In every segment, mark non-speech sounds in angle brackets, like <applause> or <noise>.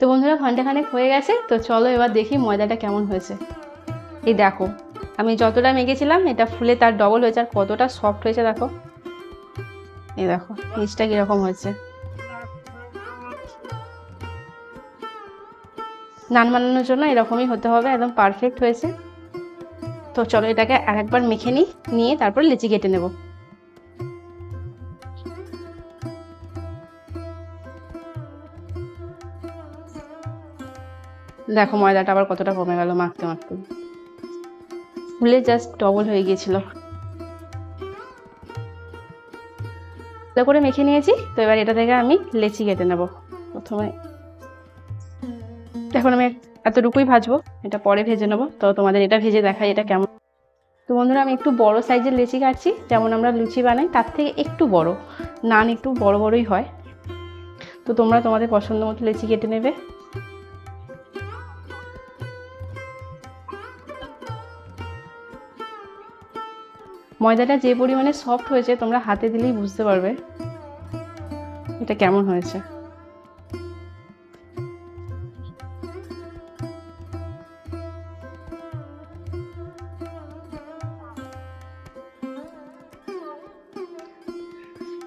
তো বন্ধুরা ঘন্টাখানেক হয়ে গেছে, তো চলো এবার দেখি ময়দাটা কেমন হয়েছে। এই দেখো, আমি যতটা মেখেছিলাম এটা ফুলে তার ডবল হয়েছে, আর কতটা সফট হয়েছে, দেখো। এই দেখো, নিচটা কীরকম হয়েছে। নান বানানোর জন্য এরকমই হতে হবে, একদম পারফেক্ট হয়েছে। তো চলো এটাকে আর একবার মেখে নিই, নিয়ে তারপর লেচি কেটে নেব। দেখো ময়দাটা আবার কতটা কমে গেল, মাখতে মাখতে। ফুলে জাস্ট ডবল হয়ে গিয়েছিল। ভালো করে মেখে নিয়েছি, তো এবার এটা থেকে আমি লেচি কেটে নেব প্রথমে। এখন আমি এতটুকুই ভাজবো, এটা পরে ভেজে নেব। তো তোমাদের এটা ভেজে দেখাই এটা কেমন। তো বন্ধুরা, আমি একটু বড় সাইজের লেচি কাটছি, যেমন আমরা লুচি বানাই, তার থেকে একটু বড়। নান একটু বড় বড়ই হয়। তো তোমরা তোমাদের পছন্দ মতো লেচি কেটে নেবে। ময়দাটা যে পরিমাণে সফট হয়েছে, তোমরা হাতে দিলেই বুঝতে পারবে এটা কেমন হয়েছে।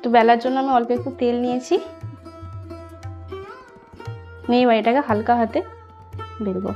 তো বেলার জন্য আমি অল্প একটু তেল নিয়েছি। নিয়ে এবার এটাকে হালকা হাতে বেলবো।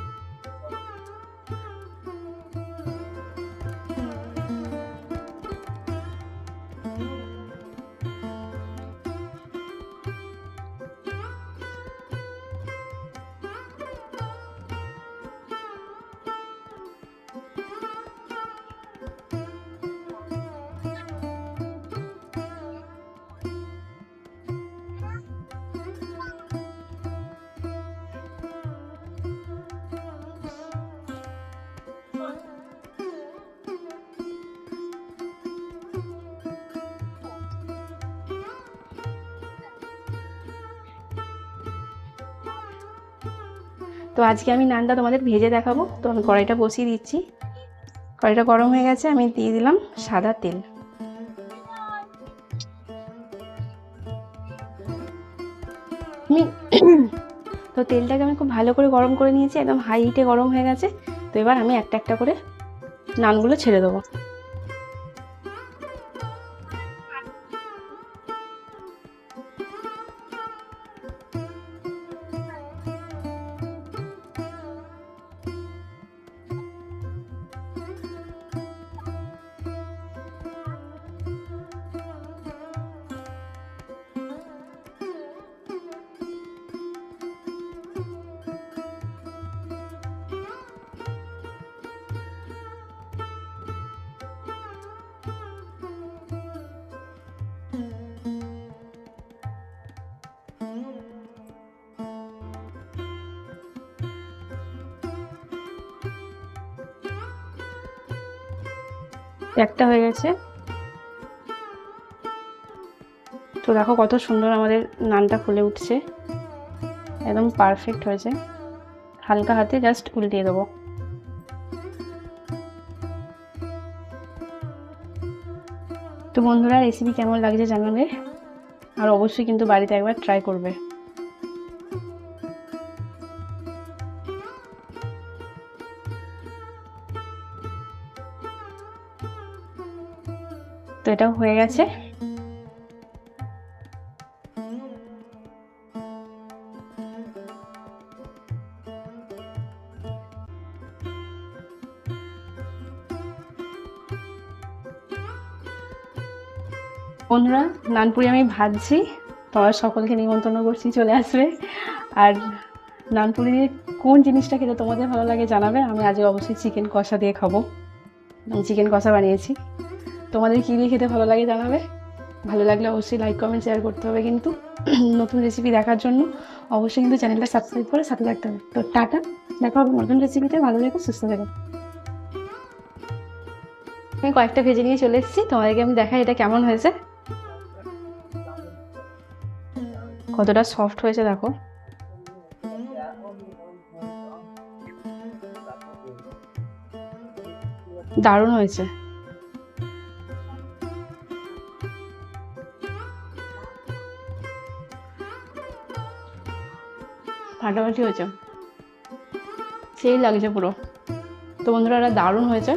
তো আজকে আমি নানটা তোমাদের ভেজে দেখাবো। তো আমি কড়াইটা বসিয়ে দিচ্ছি। কড়াইটা গরম হয়ে গেছে, আমি দিয়ে দিলাম সাদা তেল। আমি তো তেলটাকে আমি খুব ভালো করে গরম করে নিয়েছি, একদম হাই হিটে গরম হয়ে গেছে। তো এবার আমি একটা একটা করে নানগুলো ছেড়ে দেবো। একটা হয়ে গেছে। তো দেখো কত সুন্দর আমাদের নানটা ফুলে উঠছে। একদম পারফেক্ট হয়েছে। হালকা হাতে জাস্ট উল্টিয়ে দেবো। তো বন্ধুরা রেসিপি কেমন লাগছে জানাবে। আর অবশ্যই কিন্তু বাড়িতে একবার ট্রাই করবে। তো এটাও হয়ে গেছে। বন্ধুরা, নানপুরি আমি ভাজছি তোমার সকলকে নিমন্ত্রণ করছি চলে আসবে। আর নানপুরি দিয়ে কোন জিনিসটা খেতে তোমাদের ভালো লাগে জানাবে, আমি আজকে অবশ্যই চিকেন কষা দিয়ে খাব। চিকেন কষা বানিয়েছি। তোমাদের কী দিয়ে খেতে ভালো লাগে জানাবে? ভালো লাগলে অবশ্যই লাইক কমেন্ট শেয়ার করতে হবে কিন্তু <clears throat> নতুন রেসিপি দেখার জন্য অবশ্যই কিন্তু চ্যানেলটা সাবস্ক্রাইব করে সাথে থাকতে হবে। তো টাটা, দেখা হবে নতুন রেসিপিতে ভালো থেকো, সুস্থ থেকো। আমি কয়েকটা ভেজে নিয়ে চলে এসেছি। তোমাদেরকে আমি দেখাই এটা কেমন হয়েছে। কতটা সফট হয়েছে, দেখো। দারুণ হয়েছে। ফাটাফাটি হয়েছে। সেই লাগছে পুরো। তো বন্ধুরা এটা দারুণ হয়েছে।